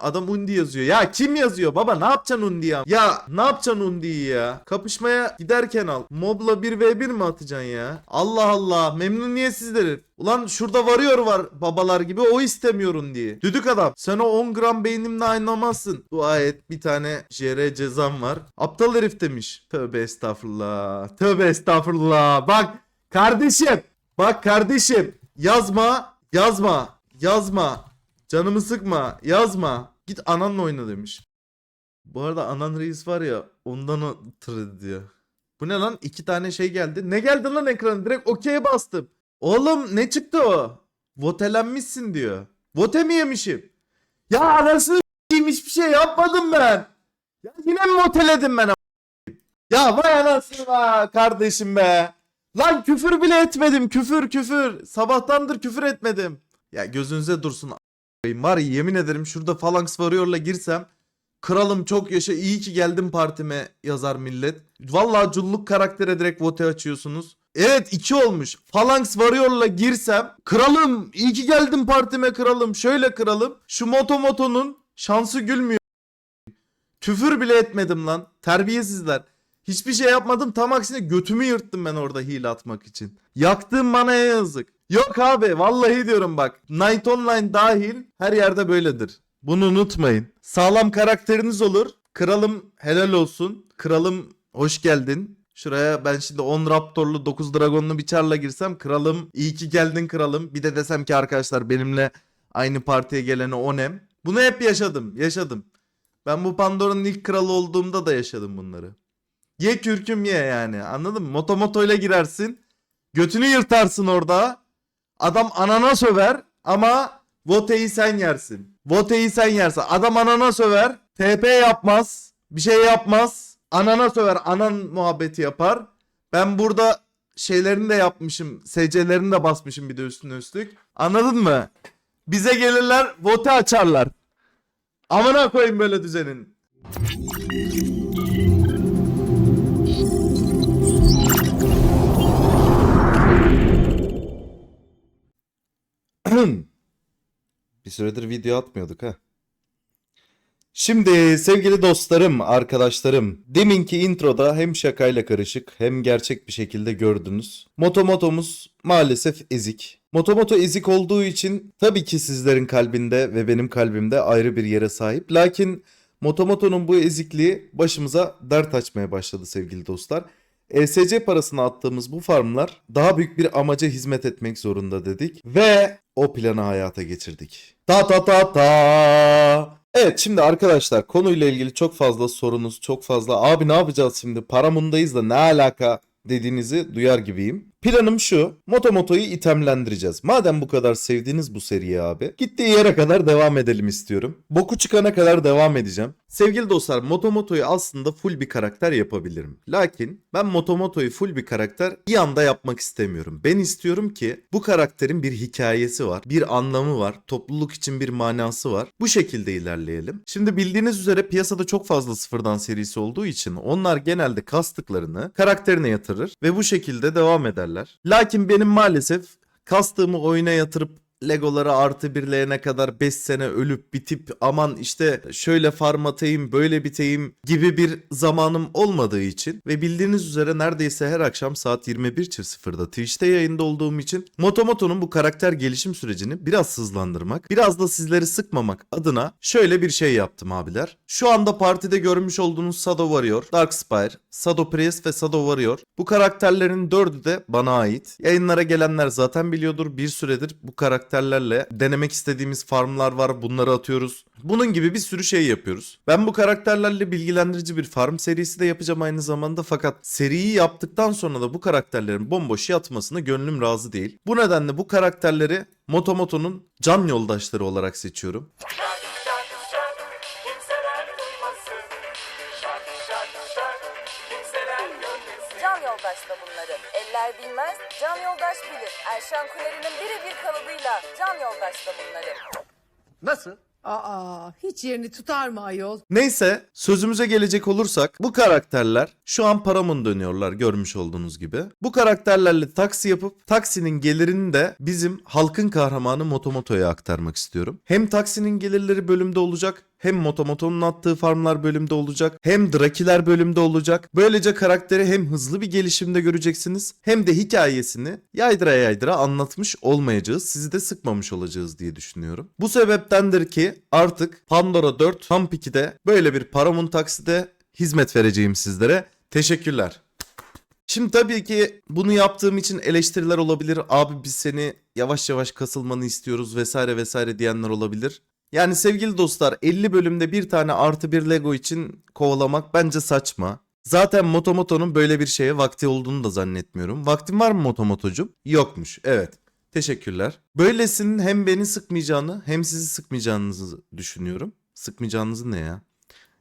Adam Undi yazıyor. Ya kim yazıyor baba ne yapacaksın Undi ya? Ya ne yapacaksın Undi'yi ya? Kapışmaya giderken al. Mobla 1v1 mi atacaksın ya? Allah Allah memnuniyetsiz herif. Ulan şurada varıyor var babalar gibi o istemiyorum diye. Düdük adam sen o 10 gram beynimle aynamazsın. Dua et bir tane JR cezam var. Aptal herif demiş. Tövbe estağfurullah. Tövbe estağfurullah. Bak kardeşim. Bak kardeşim. Yazma. Yazma. Yazma. Canımı sıkma. Yazma. Git ananla oyna demiş. Bu arada anan reis var ya ondan o diyor. Bu ne lan? İki tane şey geldi. Ne geldi lan ekrana? Direkt okey'e bastım. Oğlum ne çıktı o? Votelenmişsin diyor. Vote mi yemişim? Ya anasını s**eyim, hiçbir şey yapmadım ben. Ya yine mi voteledim ben? Ya vay anasını be kardeşim be. Lan küfür bile etmedim. Küfür küfür. Sabahtandır küfür etmedim. Ya gözünüze dursun. Var yemin ederim şurada Phalanx Warrior'la girsem Kralım çok yaşa iyi ki geldin partime yazar millet. Vallahi culluk karaktere direkt vote açıyorsunuz. Evet iki olmuş. Phalanx Warrior'la girsem kralım iyi ki geldin partime kralım şöyle kralım. Şu moto motonun şansı gülmüyor. Küfür bile etmedim lan. Terbiyesizler. Hiçbir şey yapmadım. Tam aksine götümü yırttım ben orada hile atmak için. Yaktığım manaya yazık. Yok abi vallahi diyorum bak. Night Online dahil her yerde böyledir. Bunu unutmayın. Sağlam karakteriniz olur. Kralım helal olsun. Kralım hoş geldin. Şuraya ben şimdi 10 Raptor'lu 9 Dragon'lu bir çarla girsem kralım iyi ki geldin kralım. Bir de desem ki arkadaşlar benimle aynı partiye geleni onem. Bunu hep yaşadım. Yaşadım. Ben bu Pandora'nın ilk kralı olduğumda da yaşadım bunları. Ye kürküm ye yani anladın mı? Moto moto ile girersin. Götünü yırtarsın orada. Adam anana söver ama voteyi sen yersin. Voteyi sen yersin. Adam anana söver. TP yapmaz. Bir şey yapmaz. Anana söver. Anan muhabbeti yapar. Ben burada şeylerini de yapmışım. SC'lerini de basmışım bir de üstüne üstlük. Anladın mı? Bize gelirler vote açarlar. Amına koyayım böyle düzenin. Bir süredir video atmıyorduk ha. Şimdi sevgili dostlarım, arkadaşlarım, deminki introda hem şakayla karışık hem gerçek bir şekilde gördünüz. Motomotomuz maalesef ezik. Motomoto ezik olduğu için tabii ki sizlerin kalbinde ve benim kalbimde ayrı bir yere sahip. Lakin Motomoto'nun bu ezikliği başımıza dert açmaya başladı sevgili dostlar. ESC parasını attığımız bu farmlar daha büyük bir amaca hizmet etmek zorunda dedik ve o planı hayata geçirdik. Ta ta ta ta. Evet şimdi arkadaşlar konuyla ilgili çok fazla sorunuz, çok fazla abi ne yapacağız şimdi paramundayız da ne alaka dediğinizi duyar gibiyim. Planım şu. Motomoto'yu itemlendireceğiz. Madem bu kadar sevdiğiniz bu seriyi abi. Gittiği yere kadar devam edelim istiyorum. Boku çıkana kadar devam edeceğim. Sevgili dostlar Motomoto'yu aslında full bir karakter yapabilirim. Lakin ben Motomoto'yu full bir karakter bir anda yapmak istemiyorum. Ben istiyorum ki bu karakterin bir hikayesi var. Bir anlamı var. Topluluk için bir manası var. Bu şekilde ilerleyelim. Şimdi bildiğiniz üzere piyasada çok fazla sıfırdan serisi olduğu için onlar genelde kastıklarını karakterine yatırır ve bu şekilde devam ederler. Lakin benim maalesef kastığımı oyuna yatırıp Legoları artı birlerine kadar 5 sene ölüp bitip aman işte şöyle farm atayım böyle biteyim gibi bir zamanım olmadığı için ve bildiğiniz üzere neredeyse her akşam saat 21.00'da Twitch'te yayında olduğum için Motomoto'nun bu karakter gelişim sürecini biraz hızlandırmak, biraz da sizleri sıkmamak adına şöyle bir şey yaptım abiler. Şu anda partide görmüş olduğunuz Shadow Warrior, Darkspire, Shadow Priest ve Shadow Warrior bu karakterlerin dördü de bana ait. Yayınlara gelenler zaten biliyordur bir süredir bu karakterlerle denemek istediğimiz farmlar var bunları atıyoruz. Bunun gibi bir sürü şey yapıyoruz. Ben bu karakterlerle bilgilendirici bir farm serisi de yapacağım aynı zamanda fakat seriyi yaptıktan sonra da bu karakterlerin bomboş yatmasına gönlüm razı değil. Bu nedenle bu karakterleri Motomoto'nun can yoldaşları olarak seçiyorum. Can yoldaş da bunları. Eller bilmez, can yoldaş bilir. Erşan Kuleri'nin birebir kalıbıyla can yoldaş da bunları. Nasıl? Aa, hiç yerini tutar mı ayol? Neyse sözümüze gelecek olursak bu karakterler şu an paramın dönüyorlar görmüş olduğunuz gibi. Bu karakterlerle taksi yapıp taksinin gelirini de bizim halkın kahramanı Motomoto'ya aktarmak istiyorum. Hem taksinin gelirleri bölümde olacak hem Motomoto'nun attığı farmlar bölümde olacak hem Drakiler bölümde olacak. Böylece karakteri hem hızlı bir gelişimde göreceksiniz hem de hikayesini yaydıra yaydıra anlatmış olmayacağız. Sizi de sıkmamış olacağız diye düşünüyorum. Bu sebeptendir ki artık Pandora 4 Pump 2'de böyle bir Paramount takside hizmet vereceğim sizlere. Teşekkürler. Şimdi tabii ki bunu yaptığım için eleştiriler olabilir. Abi biz seni yavaş yavaş kasılmanı istiyoruz vesaire vesaire diyenler olabilir. Yani sevgili dostlar 50 bölümde bir tane artı bir Lego için kovalamak bence saçma. Zaten Motomoto'nun böyle bir şeye vakti olduğunu da zannetmiyorum. Vaktin var mı Motomoto'cum? Yokmuş. Evet. Teşekkürler. Böylesinin hem beni sıkmayacağını hem sizi sıkmayacağınızı düşünüyorum. Sıkmayacağınızı ne ya?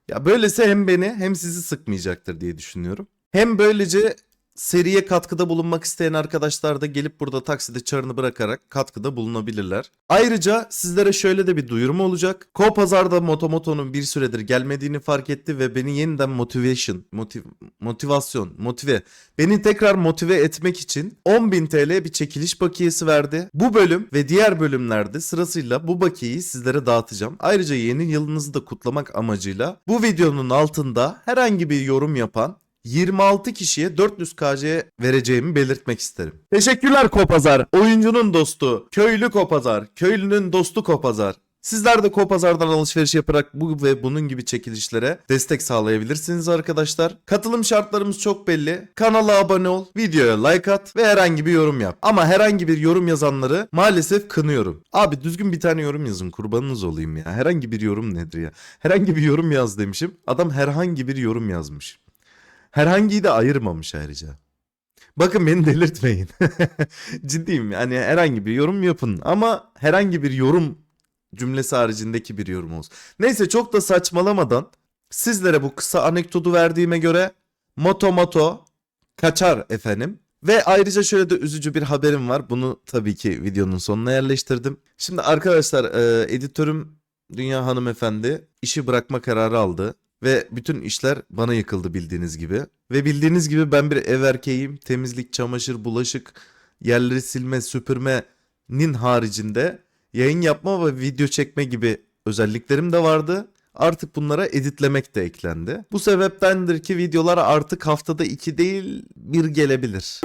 Ya böylesi hem beni hem sizi sıkmayacaktır diye düşünüyorum. Hem böylece seriye katkıda bulunmak isteyen arkadaşlar da gelip burada takside çarını bırakarak katkıda bulunabilirler. Ayrıca sizlere şöyle de bir duyurum olacak. Ko Pazar'da Motomoto'nun bir süredir gelmediğini fark etti ve beni yeniden motivation, motiv, motivasyon, motive, beni tekrar motive etmek için 10.000 TL bir çekiliş bakiyesi verdi. Bu bölüm ve diğer bölümlerde sırasıyla bu bakiyeyi sizlere dağıtacağım. Ayrıca yeni yılınızı da kutlamak amacıyla bu videonun altında herhangi bir yorum yapan 26 kişiye 400 KC vereceğimi belirtmek isterim. Teşekkürler Kopazar. Oyuncunun dostu, köylü Kopazar, köylünün dostu Kopazar. Sizler de Kopazar'dan alışveriş yaparak bu ve bunun gibi çekilişlere destek sağlayabilirsiniz arkadaşlar. Katılım şartlarımız çok belli. Kanala abone ol, videoya like at ve herhangi bir yorum yap. Ama herhangi bir yorum yazanları maalesef kınıyorum. Abi düzgün bir tane yorum yazın kurbanınız olayım ya. Herhangi bir yorum nedir ya? Herhangi bir yorum yaz demişim. Adam herhangi bir yorum yazmış. Herhangiyi de ayırmamış ayrıca. Bakın beni delirtmeyin. Ciddiyim yani herhangi bir yorum yapın ama herhangi bir yorum cümlesi haricindeki bir yorum olsun. Neyse çok da saçmalamadan sizlere bu kısa anekdotu verdiğime göre Moto Moto kaçar efendim. Ve ayrıca şöyle de üzücü bir haberim var. Bunu tabii ki videonun sonuna yerleştirdim. Şimdi arkadaşlar e, editörüm Dünya Hanımefendi işi bırakma kararı aldı. Ve bütün işler bana yıkıldı bildiğiniz gibi. Ve bildiğiniz gibi ben bir ev erkeğiyim. Temizlik, çamaşır, bulaşık, yerleri silme, süpürmenin haricinde yayın yapma ve video çekme gibi özelliklerim de vardı. Artık bunlara editlemek de eklendi. Bu sebeptendir ki videolar artık haftada 2 değil bir gelebilir.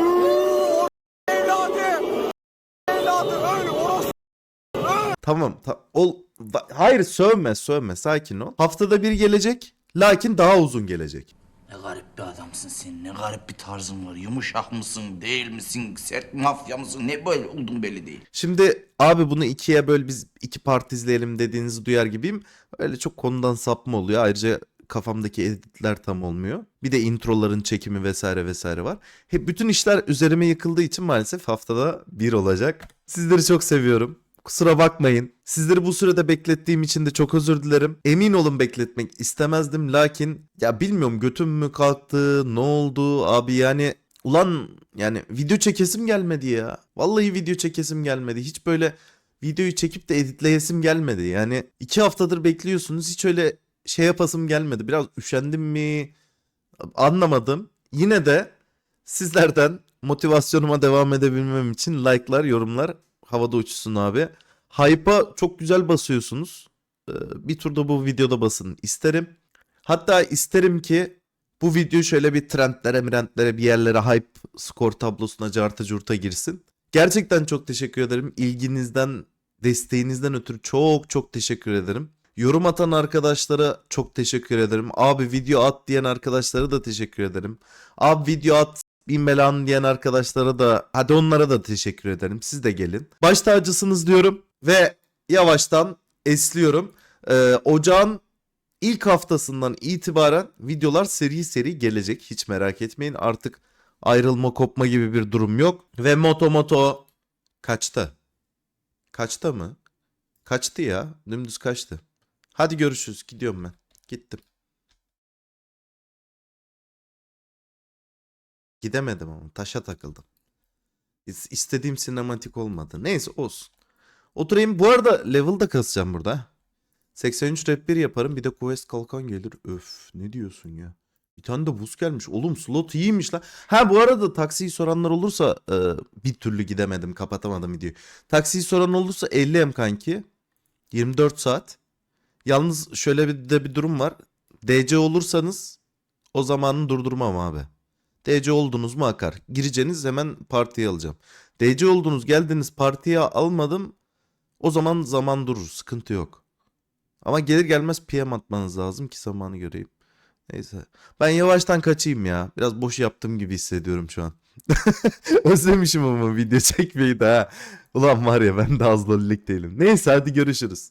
Tamam. ta- ol Hayır sövme sövme sakin ol. Haftada bir gelecek lakin daha uzun gelecek. Ne garip bir adamsın sen. Ne garip bir tarzın var. Yumuşak mısın, değil misin? Sert mafya mısın? Ne böyle oldun belli değil. Şimdi abi bunu ikiye böl biz iki part izleyelim dediğinizi duyar gibiyim. Öyle çok konudan sapma oluyor. Ayrıca kafamdaki editler tam olmuyor. Bir de introların çekimi vesaire vesaire var. Hep bütün işler üzerime yıkıldığı için maalesef haftada bir olacak. Sizleri çok seviyorum. Kusura bakmayın. Sizleri bu sürede beklettiğim için de çok özür dilerim. Emin olun bekletmek istemezdim lakin ya bilmiyorum götüm mü kalktı ne oldu abi yani ulan yani video çekesim gelmedi ya. Vallahi video çekesim gelmedi. Hiç böyle videoyu çekip de editleyesim gelmedi. Yani iki haftadır bekliyorsunuz hiç öyle şey yapasım gelmedi. Biraz üşendim mi anlamadım. Yine de sizlerden motivasyonuma devam edebilmem için like'lar, yorumlar havada uçsun abi. Hype'a çok güzel basıyorsunuz. Ee, Bir turda bu videoda basın isterim. Hatta isterim ki bu video şöyle bir trendlere, mirendlere, bir yerlere hype skor tablosuna carta curta girsin. Gerçekten çok teşekkür ederim. İlginizden, desteğinizden ötürü çok çok teşekkür ederim. Yorum atan arkadaşlara çok teşekkür ederim. Abi video at diyen arkadaşlara da teşekkür ederim. Abi video at bin belanı diyen arkadaşlara da hadi onlara da teşekkür ederim. Siz de gelin. Baş tacısınız diyorum ve yavaştan esliyorum. Ee, ocağın ilk haftasından itibaren videolar seri seri gelecek. Hiç merak etmeyin. Artık ayrılma kopma gibi bir durum yok. Ve Moto Moto kaçtı. Kaçta mı? Kaçtı ya. Dümdüz kaçtı. Hadi görüşürüz. Gidiyorum ben. Gittim. Gidemedim ama taşa takıldım. İs- İstediğim sinematik olmadı. Neyse olsun. Oturayım. Bu arada level da kasacağım burada. 83 rap 1 yaparım bir de quest kalkan gelir. Öf ne diyorsun ya? Bir tane de buz gelmiş. Oğlum slot iyiymiş lan. Ha bu arada taksiyi soranlar olursa e, bir türlü gidemedim kapatamadım videoyu. Taksiyi soran olursa 50 M kanki. 24 saat. Yalnız şöyle bir de bir durum var. DC olursanız o zamanı durdurmam abi. DC oldunuz mu akar. Gireceğiniz hemen partiye alacağım. DC oldunuz geldiniz partiye almadım. O zaman zaman durur. Sıkıntı yok. Ama gelir gelmez PM atmanız lazım ki zamanı göreyim. Neyse. Ben yavaştan kaçayım ya. Biraz boş yaptığım gibi hissediyorum şu an. Özlemişim ama video çekmeyi de ha. Ulan var ya ben de az değilim. Neyse hadi görüşürüz.